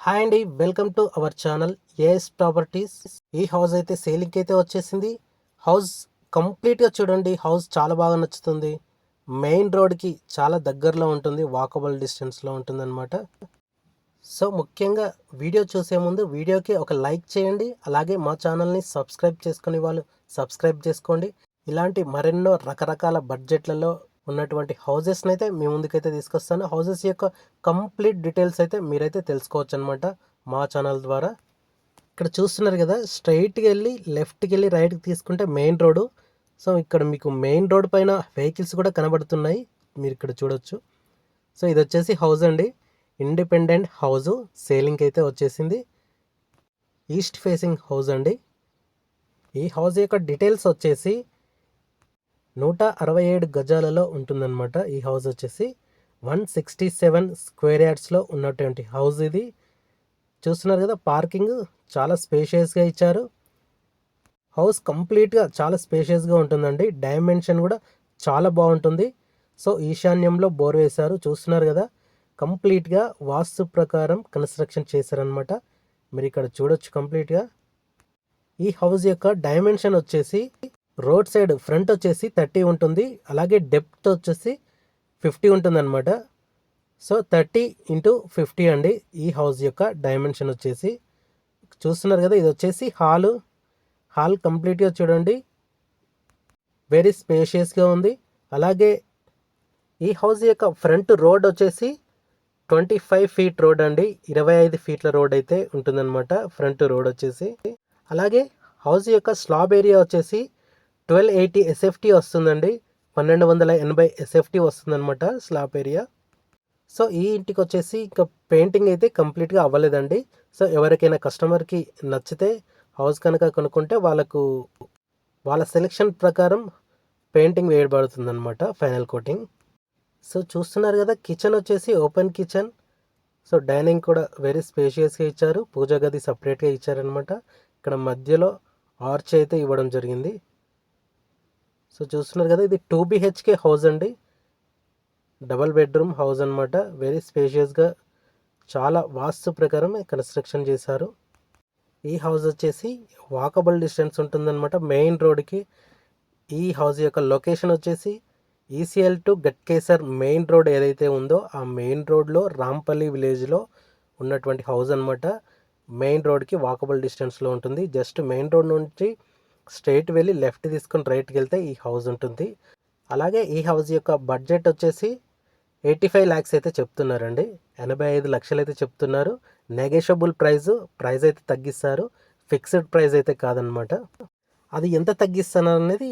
Hi అండి welcome to our channel AS properties ఈ house అయితే సేలింగ్ అయితే వచ్చేసింది. హౌస్ కంప్లీట్గా చూడండి హౌస్ చాలా బాగా నచ్చుతుంది. మెయిన్ రోడ్కి చాలా దగ్గరలో ఉంటుంది వాకబుల్ డిస్టెన్స్లో ఉంటుంది అనమాట సో ముఖ్యంగా వీడియో చూసే ముందు వీడియోకి ఒక లైక్ చేయండి అలాగే మా ఛానల్ని సబ్స్క్రైబ్ చేసుకునే వాళ్ళు సబ్స్క్రైబ్ చేసుకోండి. ఇలాంటి మరెన్నో రకరకాల బడ్జెట్లలో ఉన్నటువంటి హౌజెస్ని అయితే మీ ముందుకైతే తీసుకొస్తాను. హౌజెస్ యొక్క కంప్లీట్ డీటెయిల్స్ అయితే మీరైతే తెలుసుకోవచ్చు అనమాట మా ఛానల్ ద్వారా. ఇక్కడ చూస్తున్నారు కదా స్ట్రైట్కి వెళ్ళి లెఫ్ట్కి వెళ్ళి రైట్కి తీసుకుంటే మెయిన్ రోడ్డు సో ఇక్కడ మీకు మెయిన్ రోడ్ పైన వెహికల్స్ కూడా కనబడుతున్నాయి. మీరు ఇక్కడ చూడొచ్చు. సో ఇది వచ్చేసి హౌస్ అండి. ఇండిపెండెంట్ హౌస్ సేలింగ్ అయితే వచ్చేసింది. ఈస్ట్ ఫేసింగ్ హౌస్ అండి. ఈ హౌస్ యొక్క డీటెయిల్స్ వచ్చేసి నూట అరవై ఏడు గజాలలో ఉంటుందన్నమాట. ఈ హౌస్ వచ్చేసి వన్ సిక్స్టీ సెవెన్ స్క్వేర్ యార్డ్స్లో ఉన్నటువంటి హౌస్ ఇది. చూస్తున్నారు కదా పార్కింగ్ చాలా స్పేషియస్గా ఇచ్చారు. హౌస్ కంప్లీట్గా చాలా స్పేషియస్గా ఉంటుందండి. డైమెన్షన్ కూడా చాలా బాగుంటుంది. సో ఈశాన్యంలో బోర్ వేశారు. చూస్తున్నారు కదా కంప్లీట్గా వాస్తు ప్రకారం కన్స్ట్రక్షన్ చేశారనమాట మీరు ఇక్కడ చూడొచ్చు కంప్లీట్గా. ఈ హౌస్ యొక్క డైమెన్షన్ వచ్చేసి రోడ్ సైడ్ ఫ్రంట్ వచ్చేసి థర్టీ ఉంటుంది అలాగే డెప్త్ వచ్చేసి ఫిఫ్టీ ఉంటుందన్నమాట. సో థర్టీ ఇంటూ ఫిఫ్టీ అండి ఈ హౌస్ యొక్క డైమెన్షన్ వచ్చేసి. చూస్తున్నారు కదా ఇది వచ్చేసి హాలు. హాల్ కంప్లీట్గా చూడండి. వెరీ స్పేషియస్గా ఉంది. అలాగే ఈ హౌస్ యొక్క ఫ్రంట్ రోడ్ వచ్చేసి ట్వంటీ ఫైవ్ ఫీట్ రోడ్ అండి. ఇరవై ఐదు ఫీట్ల రోడ్ అయితే ఉంటుందన్నమాట ఫ్రంట్ రోడ్ వచ్చేసి. అలాగే హౌస్ యొక్క స్లాబ్ ఏరియా వచ్చేసి ట్వెల్వ్ ఎయిటీ ఎస్ఎఫ్టీ వస్తుందండి. పన్నెండు వందల ఎనభై ఎస్ఎఫ్టీ వస్తుందన్నమాట స్లాబ్ ఏరియా సో ఈ ఇంటికి వచ్చేసి ఇంకా పెయింటింగ్ అయితే కంప్లీట్గా అవ్వలేదండి. సో ఎవరికైనా కస్టమర్కి నచ్చితే హౌస్ కనుక కొనుక్కుంటే వాళ్ళకు వాళ్ళ సెలెక్షన్ ప్రకారం పెయింటింగ్ వేయబడుతుంది అనమాట ఫైనల్ కోటింగ్ సో చూస్తున్నారు కదా కిచెన్ వచ్చేసి ఓపెన్ కిచెన్ సో డైనింగ్ కూడా వెరీ స్పేషియస్గా ఇచ్చారు. పూజా గది సపరేట్గా ఇచ్చారనమాట ఇక్కడ మధ్యలో ఆర్చ్ అయితే ఇవ్వడం జరిగింది. సో చూస్తున్నారు కదా ఇది టూ బిహెచ్కే హౌస్ అండి. డబల్ బెడ్రూమ్ హౌస్ అనమాట వెరీ స్పేషియస్గా చాలా వాస్తు ప్రకారం కన్స్ట్రక్షన్ చేశారు. ఈ హౌస్ వచ్చేసి వాకబుల్ డిస్టెన్స్ ఉంటుందన్నమాట. మెయిన్ రోడ్కి ఈ హౌస్ యొక్క లొకేషన్ వచ్చేసి ECL to Ghatkesar main road ఏదైతే ఉందో ఆ మెయిన్ రోడ్లో రాంపల్లి విలేజ్లో ఉన్నటువంటి హౌస్ అనమాట మెయిన్ రోడ్కి వాకబుల్ డిస్టెన్స్లో ఉంటుంది. జస్ట్ మెయిన్ రోడ్ నుంచి స్ట్రైట్ వెళ్ళి లెఫ్ట్ తీసుకొని రైట్కి వెళ్తే ఈ హౌస్ ఉంటుంది. అలాగే ఈ హౌస్ యొక్క బడ్జెట్ వచ్చేసి ఎయిటీ ఫైవ్ ల్యాక్స్ అయితే చెప్తున్నారండి. ఎనభై ఐదు లక్షలు అయితే చెప్తున్నారు. నెగోషియబుల్ ప్రైస్ ప్రైస్ అయితే తగ్గిస్తారు. ఫిక్స్డ్ ప్రైస్ అయితే కాదనమాట. అది ఎంత తగ్గిస్తున్నారు అనేది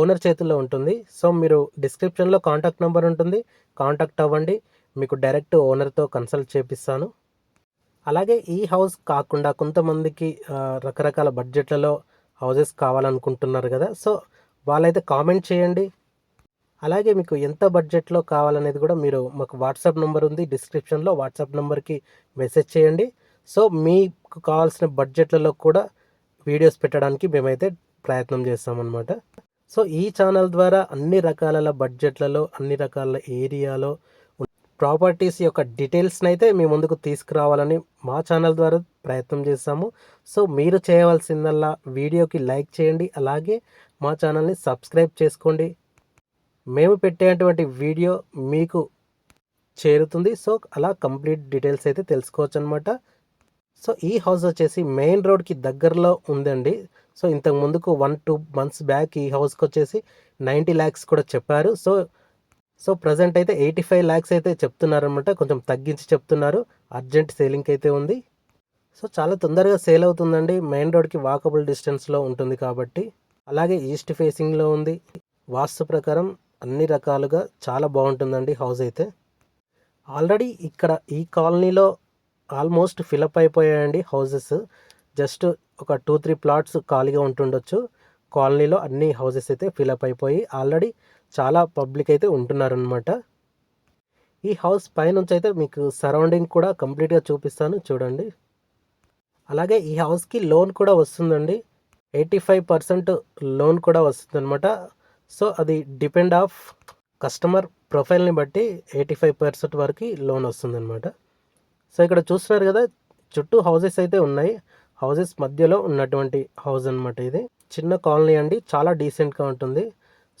ఓనర్ చేతుల్లో ఉంటుంది. సో మీరు డిస్క్రిప్షన్లో కాంటాక్ట్ నెంబర్ ఉంటుంది. కాంటాక్ట్ అవ్వండి. మీకు డైరెక్ట్ ఓనర్తో కన్సల్ట్ చేపిస్తాను. అలాగే ఈ హౌస్ కాకుండా కొంతమందికి రకరకాల బడ్జెట్లలో హౌసెస్ కావాలనుకుంటున్నారు కదా. సో వాళ్ళైతే కామెంట్ చేయండి. అలాగే మీకు ఎంత బడ్జెట్లో కావాలనేది కూడా మీరు మాకు వాట్సాప్ నెంబర్ ఉంది. డిస్క్రిప్షన్లో వాట్సాప్ నెంబర్కి మెసేజ్ చేయండి. సో మీకు కావాల్సిన బడ్జెట్లలో కూడా వీడియోస్ పెట్టడానికి మేమైతే ప్రయత్నం చేస్తామన్నమాట. సో ఈ ఛానల్ ద్వారా అన్ని రకాల బడ్జెట్లలో అన్ని రకాల ఏరియాలో ప్రాపర్టీస్ యొక్క డీటెయిల్స్ని అయితే మీ ముందుకు తీసుకురావాలని మా ఛానల్ ద్వారా ప్రయత్నం చేస్తాము. సో మీరు చేయవలసిందల్లా వీడియోకి లైక్ చేయండి అలాగే మా ఛానల్ని సబ్స్క్రైబ్ చేసుకోండి. మేము పెట్టేటువంటి వీడియో మీకు చేరుతుంది. సో అలా కంప్లీట్ డీటెయిల్స్ అయితే తెలుసుకోవచ్చు అనమాట సో ఈ హౌస్ వచ్చేసి మెయిన్ రోడ్కి దగ్గరలో ఉందండి. సో ఇంతకు ముందుకు వన్ టూ మంత్స్ బ్యాక్ ఈ హౌస్కి వచ్చేసి నైంటీ ల్యాక్స్ కూడా చెప్పారు. సో సో ప్రజెంట్ అయితే ఎయిటీ ఫైవ్ ల్యాక్స్ అయితే చెప్తున్నారనమాట కొంచెం తగ్గించి చెప్తున్నారు. అర్జెంట్ సేలింగ్ అయితే ఉంది. సో చాలా తొందరగా సేల్ అవుతుందండి. మెయిన్ రోడ్కి వాకబుల్ డిస్టెన్స్లో ఉంటుంది కాబట్టి. అలాగే ఈస్ట్ ఫేసింగ్లో ఉంది. వాస్తు ప్రకారం అన్ని రకాలుగా చాలా బాగుంటుందండి హౌస్ అయితే. ఆల్రెడీ ఇక్కడ ఈ కాలనీలో ఆల్మోస్ట్ ఫిలప్ అయిపోయాయండి హౌసెస్ జస్ట్ ఒక టూ త్రీ ప్లాట్స్ ఖాళీగా ఉంటుండొచ్చు. కాలనీలో అన్ని హౌసెస్ అయితే ఫిలప్ అయిపోయి ఆల్రెడీ చాలా పబ్లిక్ అయితే ఉంటున్నారనమాట ఈ హౌస్ పైనుంచి అయితే మీకు సరౌండింగ్ కూడా కంప్లీట్గా చూపిస్తాను చూడండి. అలాగే ఈ హౌస్కి లోన్ కూడా వస్తుందండి. ఎయిటీ ఫైవ్ పర్సెంట్ లోన్ కూడా వస్తుందన్నమాట. సో అది డిపెండ్ ఆఫ్ కస్టమర్ ప్రొఫైల్ని బట్టి ఎయిటీ ఫైవ్ పర్సెంట్ వరకు లోన్ వస్తుందన్నమాట. సో ఇక్కడ చూస్తున్నారు కదా చుట్టూ హౌసెస్ అయితే ఉన్నాయి. హౌసెస్ మధ్యలో ఉన్నటువంటి హౌస్ అన్నమాట ఇది. చిన్న కాలనీ అండి చాలా డీసెంట్గా ఉంటుంది.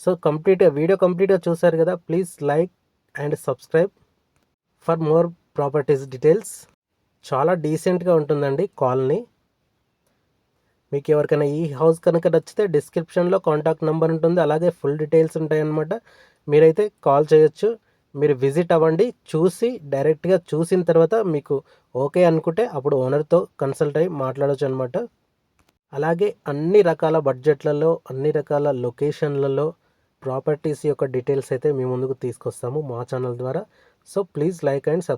సో కంప్లీట్గా వీడియో కంప్లీట్గా చూసారు కదా please like and subscribe for more properties details చాలా డీసెంట్గా ఉంటుందండి కాలనీ మీకు ఎవరికైనా ఈ హౌస్ కనుక నచ్చితే డిస్క్రిప్షన్లో కాంటాక్ట్ నెంబర్ ఉంటుంది అలాగే ఫుల్ డీటెయిల్స్ ఉంటాయన్నమాట మీరైతే కాల్ చేయొచ్చు మీరు విజిట్ అవ్వండి చూసి డైరెక్ట్గా చూసిన తర్వాత మీకు ఓకే అనుకుంటే అప్పుడు ఓనర్తో కన్సల్ట్ అయ్యి మాట్లాడవచ్చు అనమాట అలాగే అన్ని రకాల బడ్జెట్లలో అన్ని రకాల లొకేషన్లలో ప్రాపర్టీస్ యొక్క డీటెయిల్స్ అయితే మీ ముందుకు తీసుకొస్తాము మా ఛానల్ ద్వారా. So please like and subscribe.